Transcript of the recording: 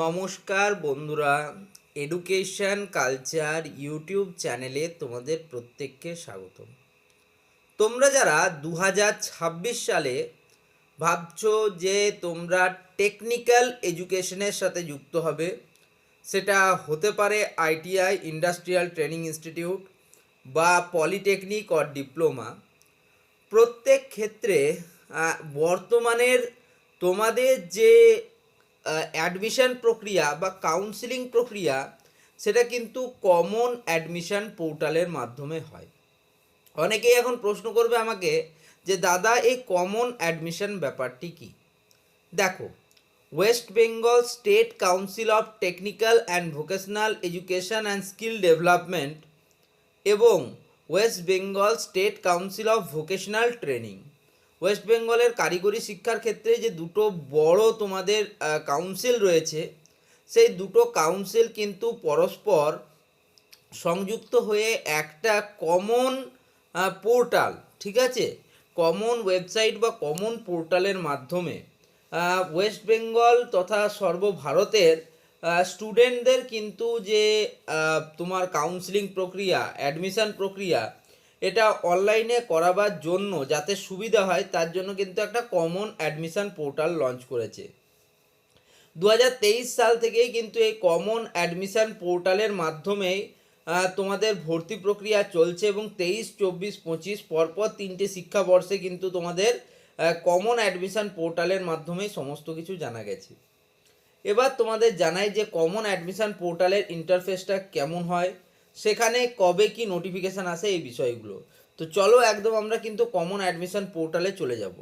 নমস্কার বন্ধুরা education culture YouTube চ্যানেলে তোমাদের প্রত্যেককে স্বাগতম। তোমরা যারা দু হাজার ছাব্বিশ সালে ভাবছ যে তোমরা টেকনিক্যাল এডুকেশনের সাথে যুক্ত হবে, সেটা হতে পারে আইটিআই ইন্ডাস্ট্রিয়াল ট্রেনিং ইনস্টিটিউট বা পলিটেকনিক অর ডিপ্লোমা প্রত্যেক ক্ষেত্রে বর্তমানের তোমাদের যে অ্যাডমিশন প্রক্রিয়া বা কাউন্সিলিং প্রক্রিয়া, সেটা কিন্তু কমন অ্যাডমিশন পোর্টালের মাধ্যমে হয়। অনেকেই এখন প্রশ্ন করবে আমাকে যে, দাদা, এই কমন অ্যাডমিশন ব্যাপারটি কি? দেখো West Bengal state council of technical and vocational education and skill development এবং West Bengal state council of vocational training West বেঙ্গলের কারিগরি শিক্ষার ক্ষেত্রে যে দুটো বড় তোমাদের কাউন্সিল রয়েছে, সেই দুটো কাউন্সিল কিন্তু পরস্পর সংযুক্ত হয়ে একটা কমন পোর্টাল ঠিক আছে? কমন ওয়েবসাইট বা কমন পোর্টালের মাধ্যমে ওয়েস্ট বেঙ্গল তথা সর্বভারতের স্টুডেন্টদের কিন্তু যে তোমার কাউন্সিলিং প্রক্রিয়া অ্যাডমিশন প্রক্রিয়া এটা অনলাইনে করাবার জন্য যাতে সুবিধা হয়, তার জন্য কিন্তু একটা কমন অ্যাডমিশন পোর্টাল লঞ্চ করেছে। দু হাজার তেইশ সাল থেকেই কিন্তু এই কমন অ্যাডমিশন পোর্টালের মাধ্যমেই তোমাদের ভর্তি প্রক্রিয়া চলছে এবং তেইশ, চব্বিশ, পঁচিশ পরপর তিনটে শিক্ষাবর্ষে কিন্তু তোমাদের কমন অ্যাডমিশন পোর্টালের মাধ্যমেই সমস্ত কিছু জানা গেছে। এবার তোমাদের জানাই যে কমন অ্যাডমিশন পোর্টালের ইন্টারফেসটা কেমন হয়। সেখানে কবে কি নোটিফিকেশান আসে এই বিষয়গুলো। তো চলো একদম আমরা কিন্তু কমন অ্যাডমিশন পোর্টালে চলে যাব।